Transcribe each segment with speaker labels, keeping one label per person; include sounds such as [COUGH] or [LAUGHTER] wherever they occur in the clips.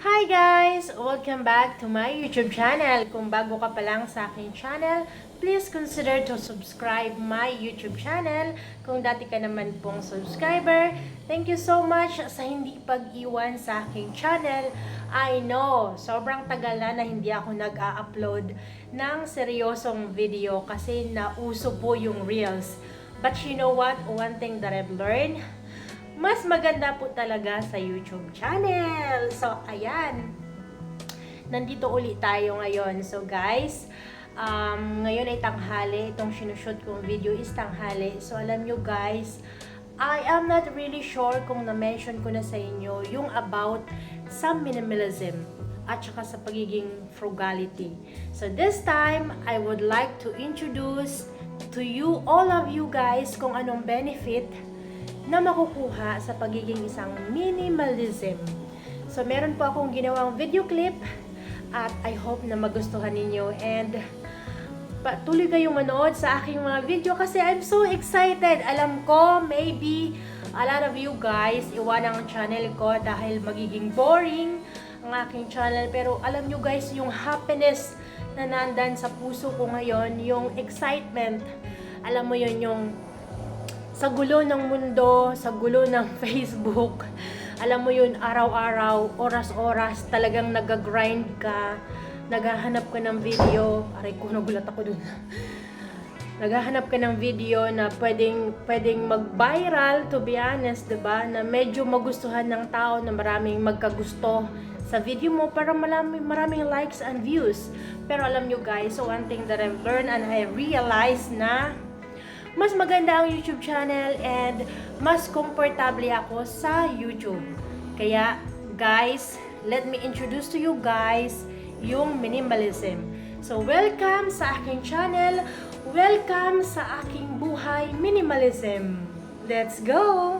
Speaker 1: Hi guys! Welcome back to my YouTube channel. Kung bago ka pa lang sa aking channel, please consider to subscribe my YouTube channel. Kung dati ka naman pong subscriber, thank you so much sa hindi pag-iwan sa aking channel. I know, sobrang tagal na na hindi ako nag-a-upload ng seryosong video kasi nauso po yung Reels. But you know what? One thing that I've learned, mas maganda po talaga sa YouTube channel. So, ayan. Nandito ulit tayo ngayon. So, guys, um, ngayon ay tanghali. Itong sinushoot kong video is tanghali. So, alam nyo guys, I am not really sure kung na-mention ko na sa inyo yung about sa minimalism at saka sa pagiging frugality. So, this time, I would like to introduce to you, all of you guys, kung anong benefit na makukuha sa pagiging isang minimalism. So, meron po akong ginawang video clip at I hope na magustuhan ninyo and patuloy kayong manood sa aking mga video kasi I'm so excited. Alam ko, maybe a lot of you guys iwan ang channel ko dahil magiging boring ang aking channel. Pero alam nyo guys, yung happiness na nandan sa puso ko ngayon, yung excitement, alam mo yun, yung sa gulo ng mundo, sa gulo ng [LAUGHS] Facebook, alam mo yun, araw-araw, oras-oras, talagang nag-grind ka, naghahanap ka ng video, aray ko, nagulat ako dun. [LAUGHS] naghahanap ka ng video na pwedeng, pwedeng mag-viral, to be honest, ba Na medyo magustuhan ng tao, na maraming magkagusto sa video mo para maraming, maraming likes and views. Pero alam nyo guys, so one thing that I've learned and I realized na mas maganda ang YouTube channel and mas komportable ako sa YouTube. Kaya, guys, let me introduce to you guys yung minimalism. So, welcome sa aking channel. Welcome sa aking buhay minimalism. Let's go!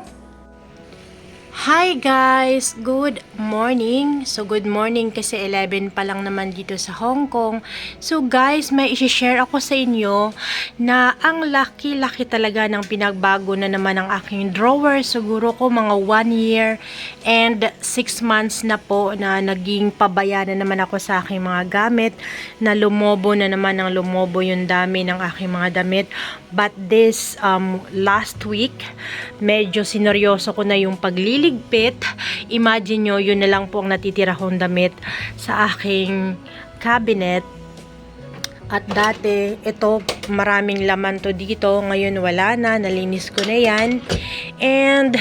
Speaker 1: Hi guys! Good morning! So good morning kasi 11 pa lang naman dito sa Hong Kong. So guys, may isi-share ako sa inyo na ang laki-laki talaga ng pinagbago na naman ng aking drawer. Siguro ko mga 1 year and 6 months na po na naging pabaya na naman ako sa aking mga gamit na lumobo na naman ng lumobo yung dami ng aking mga damit. But this um, last week, medyo sineryoso ko na yung pagliligpit. Imagine nyo, yun na lang po ang natitira kong damit sa aking cabinet. At dati, ito, maraming laman to dito. Ngayon wala na, nalinis ko na yan. And,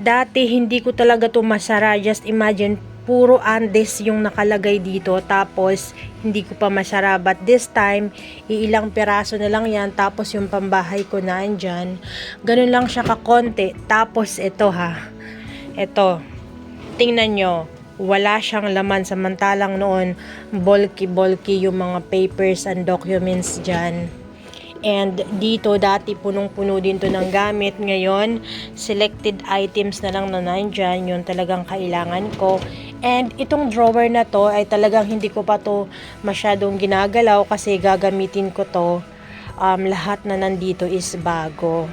Speaker 1: dati hindi ko talaga to masara. Just imagine, puro Andes yung nakalagay dito. Tapos, hindi ko pa masara. But this time, iilang piraso na lang yan. Tapos, yung pambahay ko na andyan. Ganun lang siya kakonti. Tapos, ito ha. Ito. Tingnan nyo. Wala siyang laman. Samantalang noon, bulky-bulky yung mga papers and documents dyan. And dito dati punong-puno din to ng gamit. Ngayon, selected items na lang na nandyan. Yun talagang kailangan ko. And itong drawer na to ay talagang hindi ko pa to masyadong ginagalaw kasi gagamitin ko to. Um, lahat na nandito is bago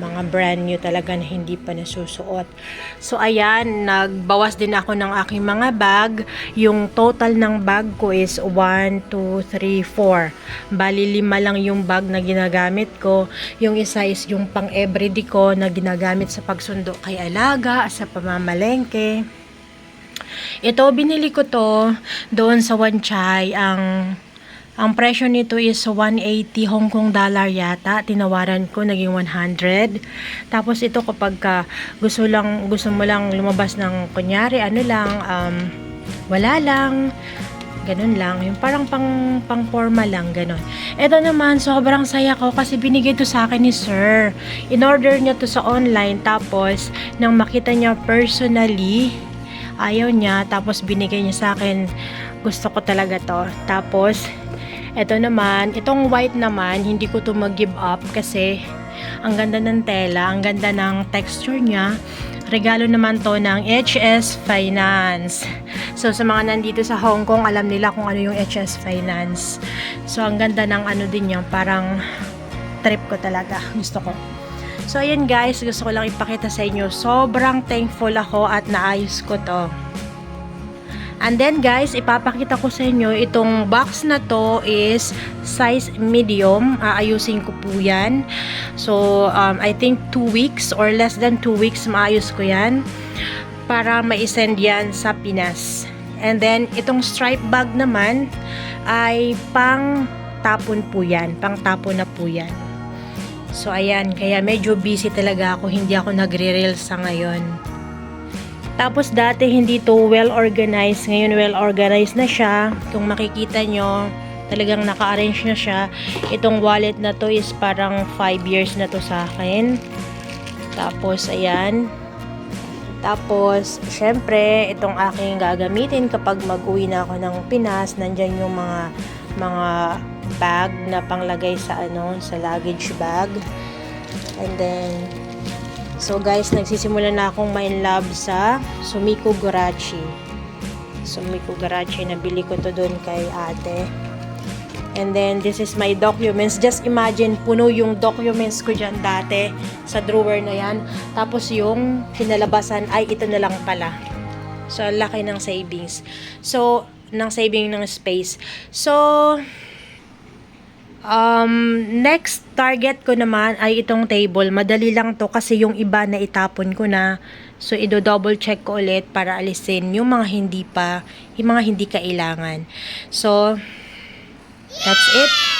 Speaker 1: mga brand new talaga na hindi pa nasusuot. So ayan, nagbawas din ako ng aking mga bag. Yung total ng bag ko is 1, 2, 3, 4. Bali lima lang yung bag na ginagamit ko. Yung isa is yung pang everyday ko na ginagamit sa pagsundo kay alaga, sa pamamalengke. Ito, binili ko to doon sa Wanchai. Ang ang presyo nito is 180 Hong Kong dollar yata. Tinawaran ko naging 100. Tapos ito kapag ka gusto lang gusto mo lang lumabas ng kunyari ano lang um, wala lang ganun lang yung parang pang pang forma lang ganun ito naman sobrang saya ko kasi binigay to sa akin ni sir in order niya to sa online tapos nang makita niya personally ayaw niya tapos binigay niya sa akin gusto ko talaga to tapos ito naman, itong white naman, hindi ko to mag-give up kasi ang ganda ng tela, ang ganda ng texture niya. Regalo naman to ng HS Finance. So, sa mga nandito sa Hong Kong, alam nila kung ano yung HS Finance. So, ang ganda ng ano din niya, parang trip ko talaga. Gusto ko. So, ayan guys, gusto ko lang ipakita sa inyo. Sobrang thankful ako at naayos ko to. And then guys, ipapakita ko sa inyo, itong box na to is size medium. Aayusin ko po yan. So, um, I think 2 weeks or less than 2 weeks maayos ko yan para ma-send yan sa Pinas. And then, itong stripe bag naman ay pang tapon po yan. Pang tapon na po yan. So, ayan. Kaya medyo busy talaga ako. Hindi ako nagre-reels sa ngayon. Tapos dati hindi to well organized, ngayon well organized na siya. Kung makikita nyo, talagang naka-arrange na siya. Itong wallet na to is parang 5 years na to sa akin. Tapos ayan. Tapos, syempre, itong aking gagamitin kapag mag-uwi na ako ng Pinas, nandyan yung mga mga bag na panglagay sa ano, sa luggage bag. And then, So guys, nagsisimula na akong ma-in love sa Sumiko Gurachi. Sumiko Gurachi, nabili ko to doon kay ate. And then, this is my documents. Just imagine, puno yung documents ko dyan dati sa drawer na yan. Tapos yung kinalabasan ay ito na lang pala. So, laki ng savings. So, ng saving ng space. So, Um, next target ko naman ay itong table. Madali lang to kasi yung iba na itapon ko na. So, ido-double check ko ulit para alisin yung mga hindi pa, yung mga hindi kailangan. So, that's it.